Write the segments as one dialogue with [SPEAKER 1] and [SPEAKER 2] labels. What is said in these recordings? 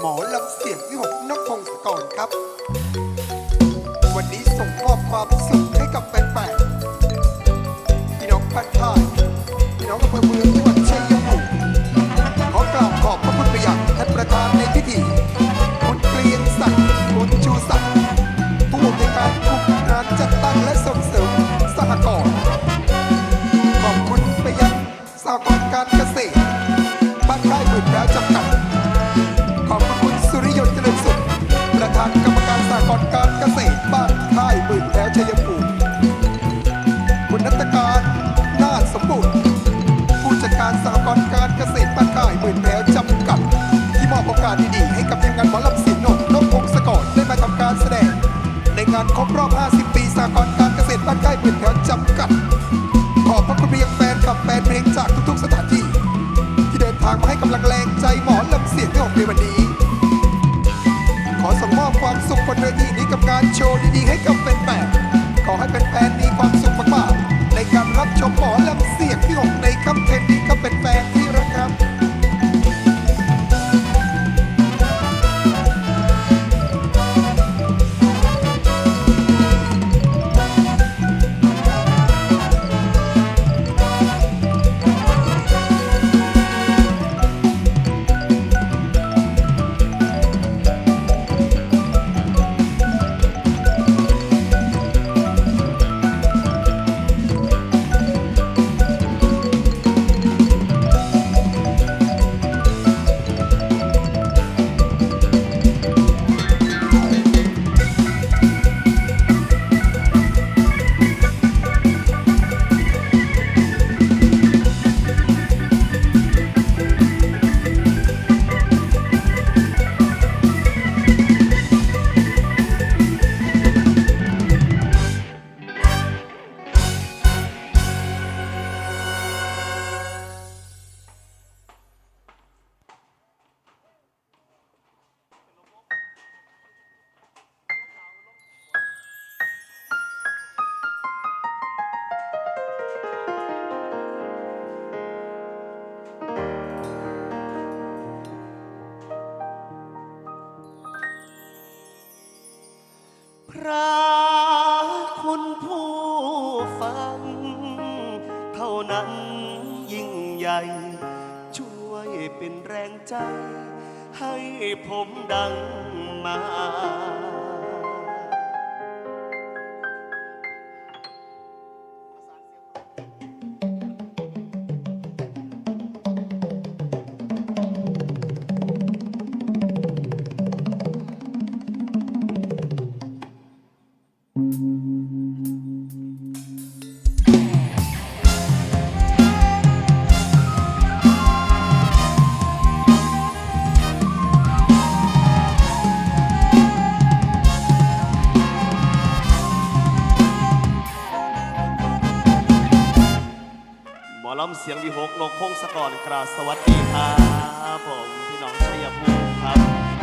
[SPEAKER 1] หมอลำเสียงวิหกนพงศกรครับ วันนี้ส่งมอบความสุขให้กับแฟนๆ นเวทีนี้กับงานโชว์ดีๆให้กับแฟนๆขอให้แฟนๆมีความสุขมากๆในการรับชมหมอลำเสียงพี่หงในค่ำคืนนี้กับแฟนๆ
[SPEAKER 2] ให้ผมดังมา เสียงวีหกลงพงสกรคราสวัสดีครับผมพี่น้องชัยภูมิครับ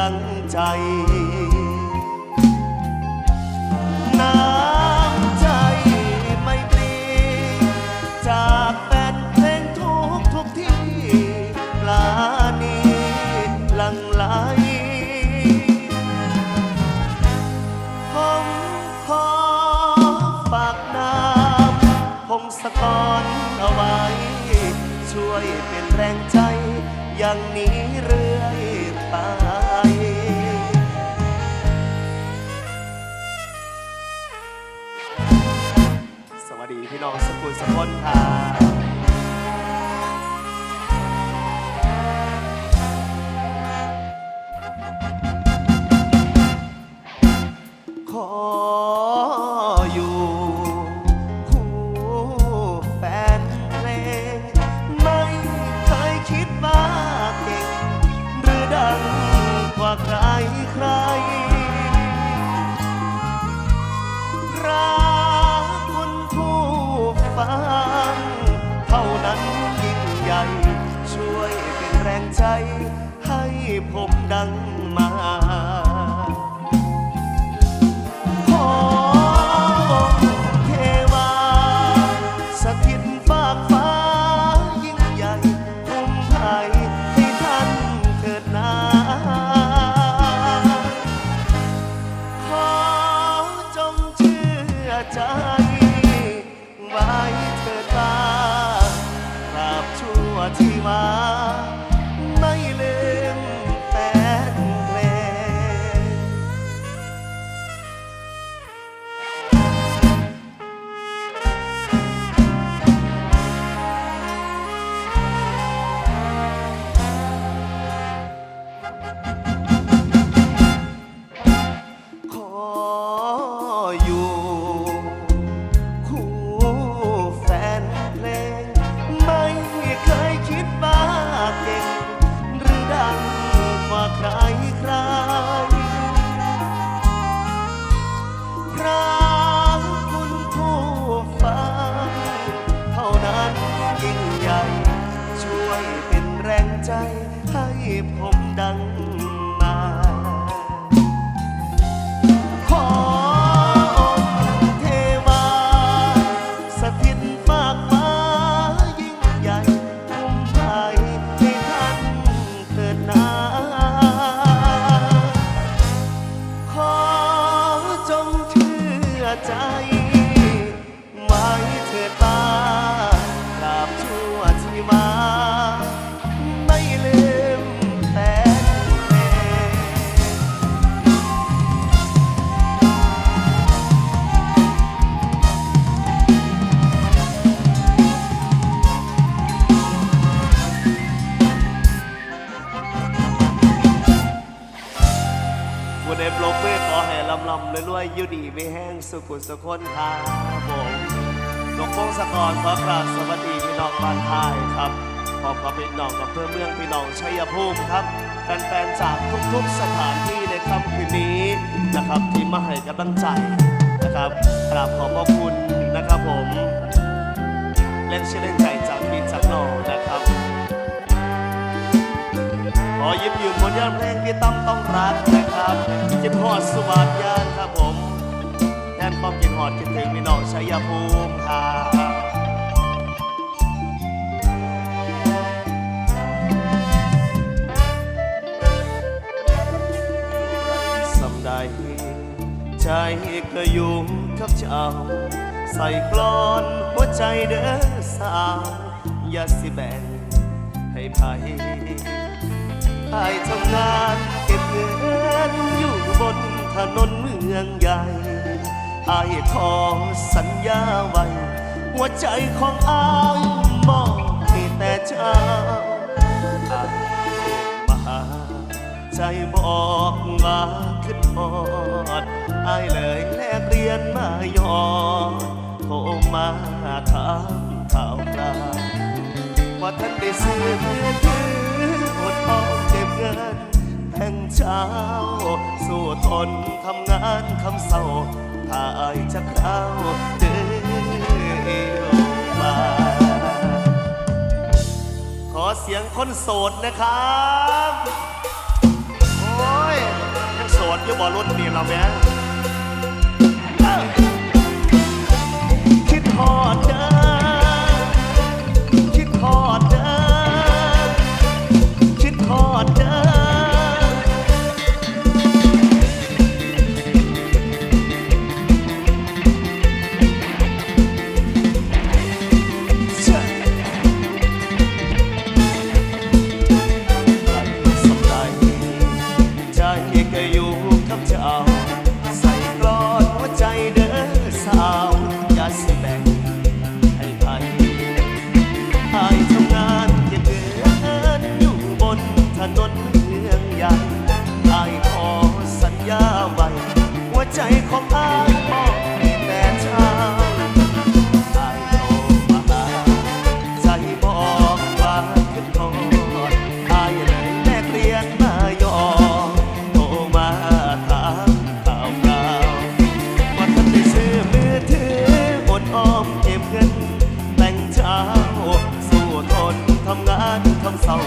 [SPEAKER 2] ลังใจ ดีพี่น้องสกุลสมพลครั สุขุสุคนครับผมหลวงพงศกรขอกราบสวัสดีพี่น้องบ้านไทยครับพร้อมกับพี่น้องกับเพื่อนเมืองพี่น้องชัยภูมิครับ แฟนๆจากทุกๆสถานที่ในค่ำคืนนี้นะครับที่มาให้กำลังใจนะครับกราบขอบพระคุณนะครับผมเล่นเชื่อเล่นใจจากพี่จากน้องนะครับขอหยิบยืมผลงานเพลงที่ตั้มต้องรักนะครับจิบหอดสุบาทยาน ดคิดถึงพี่น้องชัยภูมิครับสำได้ใจก็อยู่กับเจ้า ใส่กลอนหัวใจเด้อสาวอย่าสิแบ่งให้ไผไอ้ทำงานเก็บเงินอยู่บนถนนเมืองใหญ่ ไอ้ขอสัญญาไว้หัวใจของไอ้ายมอบให้แต่เจ้าไอ้มาหาใจบอกมาขึ้นหอดไอ้ายเลยแลกเรียนมาหยอดโทรมาถามข่าวคราวว่าท่านได้ซื้อมือถืออดออมเก็บเงินแต่งเช้า สู้ทนทำงานคำเศร้า ถ้าอายจะคราวเดือมา ขอเสียงคนโสดนะครับ โอ้ยยังโสดอยู่บ่รุ่นนี่เราแม่ ถนนเมืองใหญ่อายขอสัญญาไว้ หัวใจของอายมอบให้แต่เช้าอายโทรมาหาใจบอกว่าขึ้นทอดอายเลยแลกเรียนมายอโทรมาถามข่าวคราวว่าท่านได้ซื้อมือถืออดออมเก็บเงินแต่งเช้าสู้ทนทำงานทำเศร้า